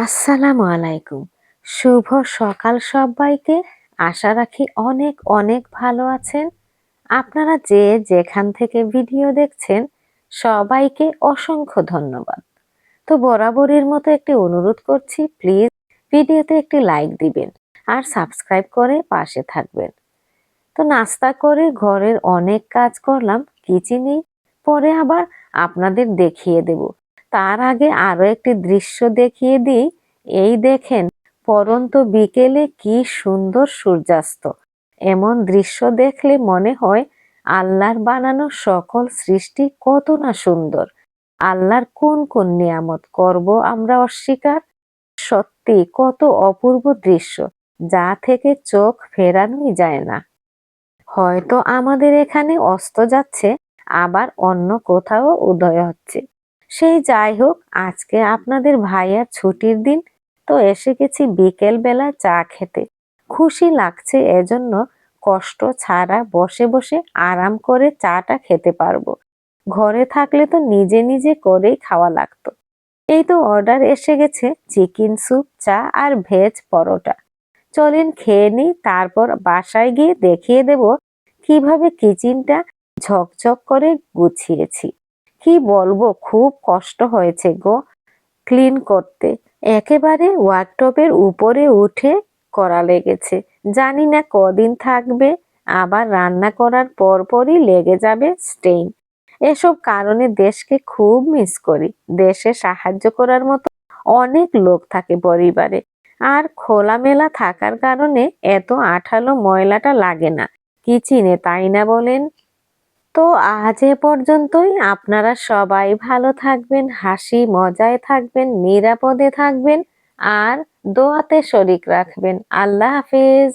আসসালামু আলাইকুম। শুভ সকাল সবাইকে। আশা রাখি অনেক অনেক ভালো আছেন। আপনারা যে যেখান থেকে ভিডিও দেখছেন, সবাইকে অসংখ্য ধন্যবাদ। তো বরাবরের মতো একটি অনুরোধ করছি, প্লিজ ভিডিওতে একটি লাইক দিবেন আর সাবস্ক্রাইব করে পাশে থাকবেন। তো নাস্তা করে ঘরের অনেক কাজ করলাম কিচেনে পরে আবার আপনাদের দেখিয়ে দেব তার আগে আরও একটি দৃশ্য দেখিয়ে দিই। এই দেখেন, পরন্ত বিকেলে কি সুন্দর সূর্যাস্ত। এমন দৃশ্য দেখলে মনে হয়, আল্লাহর বানানো সকল সৃষ্টি কত না সুন্দর। আল্লাহর কোন কোন নিয়ামত করব আমরা অস্বীকার? সত্যি কত অপূর্ব দৃশ্য, যা থেকে চোখ ফেরানোই যায় না। হয়তো আমাদের এখানে অস্ত যাচ্ছে, আবার অন্য কোথাও উদয় হচ্ছে। সেই যাই হোক, আজকে আপনাদের ভাইয়ার ছুটির দিন, তো এসে গেছি বিকেল বেলা চা খেতে। খুশি লাগছে এজন্য কষ্ট ছাড়া বসে বসে আরাম করে চাটা খেতে পারব। ঘরে থাকলে তো নিজে নিজে করেই খাওয়া লাগতো। এই তো অর্ডার এসে গেছে, চিকেন স্যুপ, চা আর ভেজ পরোটা। চলেন খেয়ে নিই, তারপর বাসায় গিয়ে দেখিয়ে দেব কীভাবে কিচেনটা ঝকঝক করে গুছিয়েছি। কি বলব, খুব কষ্ট হয়েছে গো। ক্লিন করতে। একেবারে ওয়ার্কটপের উপরে উঠে করা লেগেছে। জানি না কদিন থাকবে, আবার রান্না করার পরপরই লেগে যাবে স্টেইন। এসব কারণে দেশকে খুব মিস করি। দেশে সাহায্য করার মতো অনেক লোক থাকে পরিবারে। আর খোলামেলা থাকার কারণে এত আঠালো ময়লাটা লাগে না। কিচিনে তাই না বলেন? তো আজ এ পর্যন্তই। আপনারা সবাই ভালো থাকবেন, হাসি মজায় থাকবেন, নিরাপদে থাকবেন আর দোয়াতে শরিক রাখবেন। আল্লাহ হাফেজ।